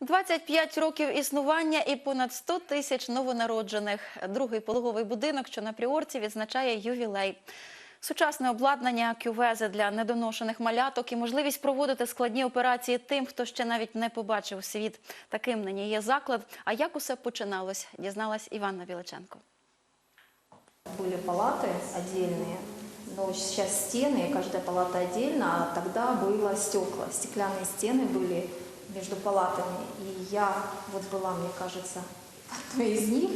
25 років існування і понад 100 тисяч новонароджених. Другий пологовий будинок, що на Пріорці, відзначає ювілей. Сучасне обладнання, кювези для недоношених маляток і можливість проводити складні операції тим, хто ще навіть не побачив світ. Таким нині є заклад. А як усе починалось, дізналась Іванна Біличенко. Были палаты отдельные, но сейчас стены, каждая палата отдельно, а тогда было стекла, стеклянные стены были между палатами. И я вот была, мне кажется, в одной из них,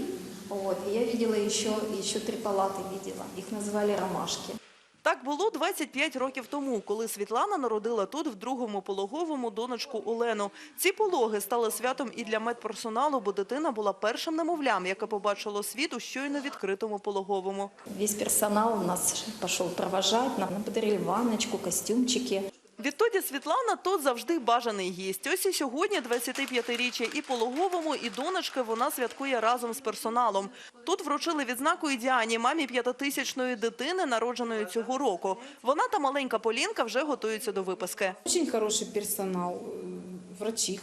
вот, и я видела еще, еще три палаты видела, их называли ромашки. Так було 25 років тому, коли Світлана народила тут в другому пологовому донечку Олену. Ці пологи стали святом і для медперсоналу, бо дитина була першим немовлям, яке побачило світ у щойно відкритому пологовому. Весь персонал нас пошел провожать, нам подарили ванночку, костюмчики. Відтоді Світлана тут завжди бажаний гість. Ось і сьогодні 25-річчя і пологовому, і донечки вона святкує разом з персоналом. Тут вручили відзнаку і Діані, мамі п'ятитисячної дитини, народженої цього року. Вона та маленька Полінка вже готуються до виписки. Дуже хороший персонал, врачі и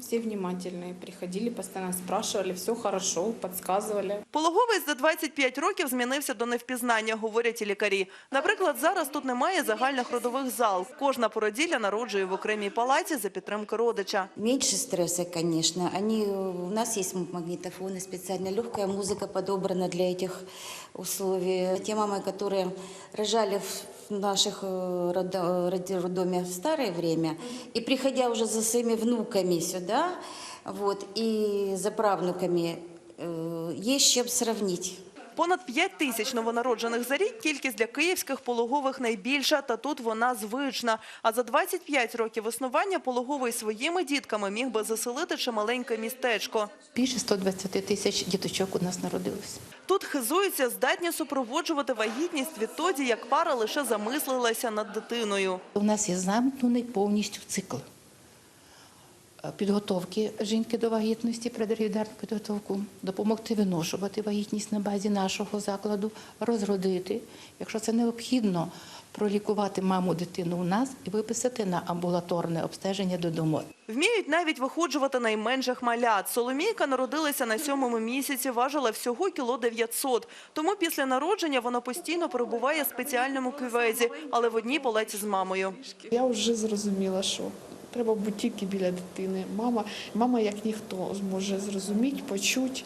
все внимательные. Приходили, постоянно спрашивали, все хорошо, подсказывали. Пологовий за 25 років змінився до невпізнання, говорять і лікарі. Наприклад, зараз тут немає загальних родових зал. Кожна породілля народжує в окремій палаті за підтримки родича. Меньше стресса, конечно. Они, у нас есть магнитофоны специально, легкая музыка подобрана для этих условий. Те мамы, которые рожали в наших э, родо- роддоме в старое время, и приходя уже за своими внуками сюда, вот, и за правнуками, э, есть чем сравнить. Понад 5 тисяч новонароджених за рік кількість для київських пологових найбільша, та тут вона звична. А за 25 років існування пологовий своїми дітками міг би заселити чималеньке містечко. Більше 120 тисяч діточок у нас народилось. Тут хизуються, здатні супроводжувати вагітність відтоді, як пара лише замислилася над дитиною. У нас є замкнений повністю цикл підготовки жінки до вагітності, предоргідарну підготовку, допомогти виношувати вагітність на базі нашого закладу, розродити, якщо це необхідно, пролікувати маму дитину у нас і виписати на амбулаторне обстеження додому. Вміють навіть виходжувати найменших малят. Соломійка народилася на сьомому місяці, важила всього кіло 900. Тому після народження вона постійно перебуває в спеціальному кювезі, але в одній палаті з мамою. Я вже зрозуміла, що треба бути тільки біля дитини. Мама, мама як ніхто зможе зрозуміти, почути.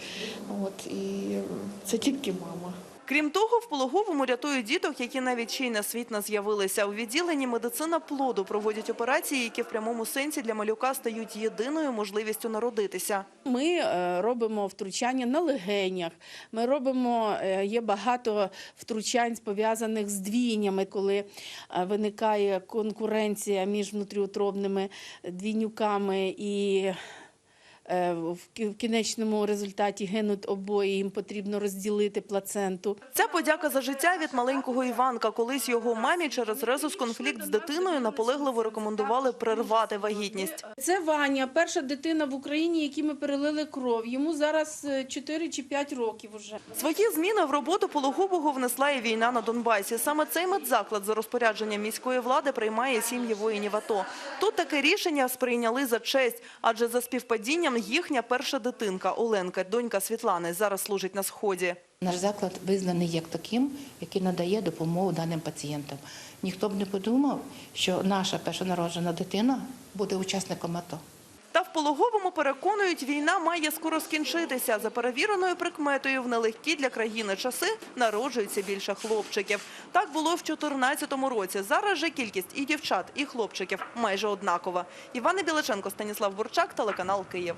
От, і це тільки мама. Крім того, в пологовому рятують діток, які навіть ще й на світ не з'явилися. У відділенні медицина плоду проводять операції, які в прямому сенсі для малюка стають єдиною можливістю народитися. Ми е, робимо втручання на легенях. Ми робимо е, є багато втручань пов'язаних з двійнями, коли е, виникає конкуренція між внутріутробними двійнюками і. Е, В кінечному результаті гинуть обоє, їм потрібно розділити плаценту. Ця подяка за життя від маленького Іванка. Колись його мамі через резус-конфлікт з дитиною наполегливо рекомендували перервати вагітність. Це Ваня, перша дитина в Україні, якій ми перелили кров. Йому зараз е, 4 чи 5 років уже. Свої зміни в роботу пологового внесла і війна на Донбасі. Саме цей медзаклад за розпорядженням міської влади приймає сім'ї воїнів АТО. Тут таке рішення сприйняли за честь, адже за співпадінням їхня перша дитинка Оленка, донька Світлани, зараз служить на сході. Наш заклад визнаний як таким, який надає допомогу даним пацієнтам. Ніхто б не подумав, що наша першонароджена дитина буде учасником АТО. Та в пологовому переконують, війна має скоро скінчитися. За перевіреною прикметою в нелегкі для країни часи народжується більше хлопчиків. Так було в 2014 році. Зараз же кількість і дівчат, і хлопчиків майже однакова. Івана Біличенко, Станіслав Бурчак, телеканал Київ.